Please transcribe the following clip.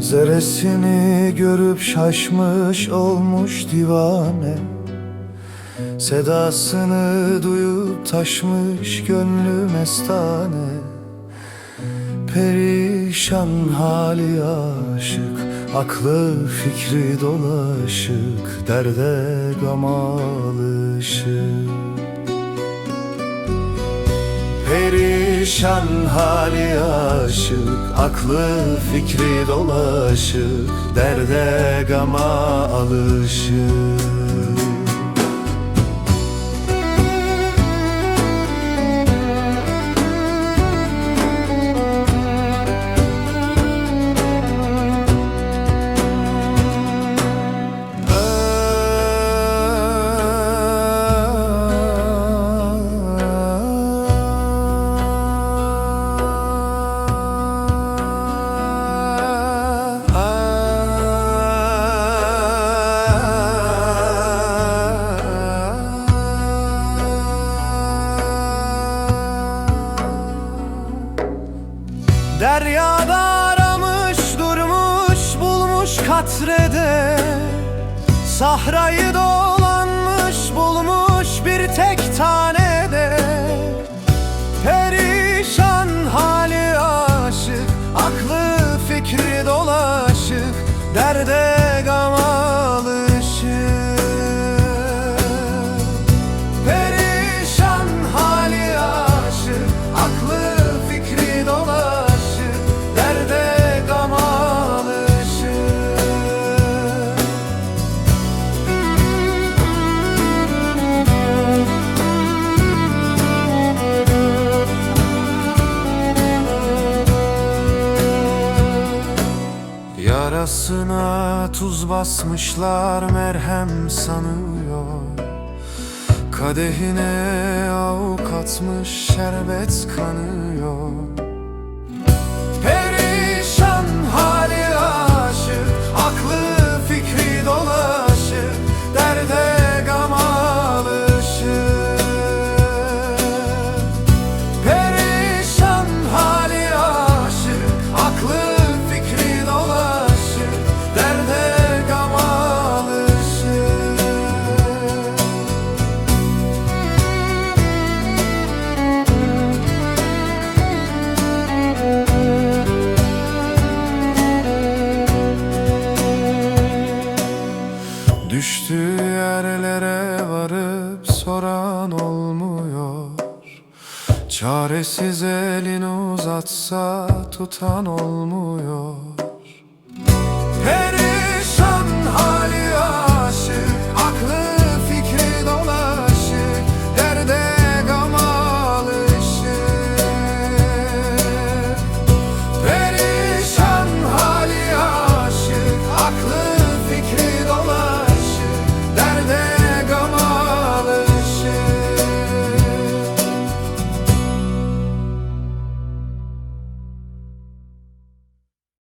Zeresini görüp şaşmış olmuş divane. Sedasını duyup taşmış gönlü mestane Perişan hali aşık Aklı fikri dolaşık Derde gama alışık Perişan hali aşık Aklı fikri dolaşık Derde gama alışık Deryada aramış durmuş bulmuş katrede. Sahrayı dolanmış bulmuş bir tek tanede. Perişan hali aşık Aklı fikri dolaşık Derde Yarasına tuz basmışlar merhem sanıyor. Kadehine avukat şerbet kanıyor Düştüğü yerlere varıp soran olmuyor. Çaresiz elini uzatsa tutan olmuyor